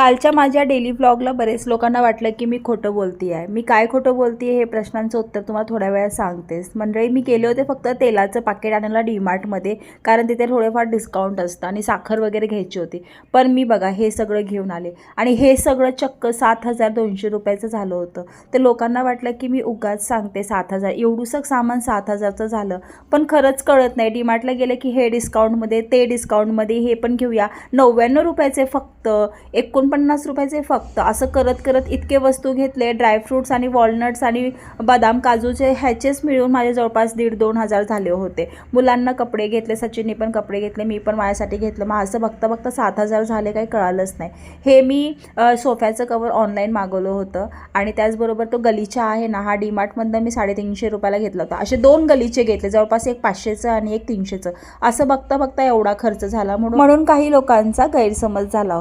कालच्या माझ्या डेली व्लॉगला बरेच लोकांना वाटलं की मी खोटं बोलती आहे मी काय खोटं बोलती हे प्रश्नांचं उत्तर तुम्हाला थोड्या वेळात सांगतेस. मंडळी मी गेले होते फक्त तेलाचं पाकिट आणायला डीमार्टमध्ये कारण तिथे थोडेफार डिस्काउंट असतं आणि साखर वगैरे घ्यायची होती. पण मी बघा हे सगळं घेऊन आले. आणि हे सगळं चक्क सात हजार दोनशे रुपयाचं झालं होतं. तर लोकांना वाटलं की मी उगाच सांगते सात हजार. एवढूसं सामान सात हजारचं झालं. पण खरंच कळत नाही. डीमार्टला गेलं की हे डिस्काउंटमध्ये ते डिस्काउंटमध्ये हे पण घेऊया. नव्याण्णव रुपयाचे फक्त एकूण एकोणपन्नास रुपयाचे फक्त. असं करत करत इतके वस्तू घेतले ड्रायफ्रूट्स आणि वॉलनट्स आणि बदाम काजूचे ह्याचेच मिळून माझे जवळपास दीड दोन हजार झाले होते. मुलांना कपडे घेतले सचिनने पण कपडे घेतले मी पण माझ्यासाठी घेतलं. मग असं बघता बघता सात हजार झाले काही कळालंच नाही. हे मी सोफ्याचं कवर ऑनलाईन मागवलं होतं आणि त्याचबरोबर तो गलीचा आहे ना हा डीमार्टमधनं मी साडेतीनशे रुपयाला घेतला होता. असे दोन गलीचे घेतले जवळपास एक पाचशेचं आणि एक तीनशेचं. असं बघता बघता एवढा खर्च झाला. म्हणून म्हणून काही लोकांचा गैरसमज झाला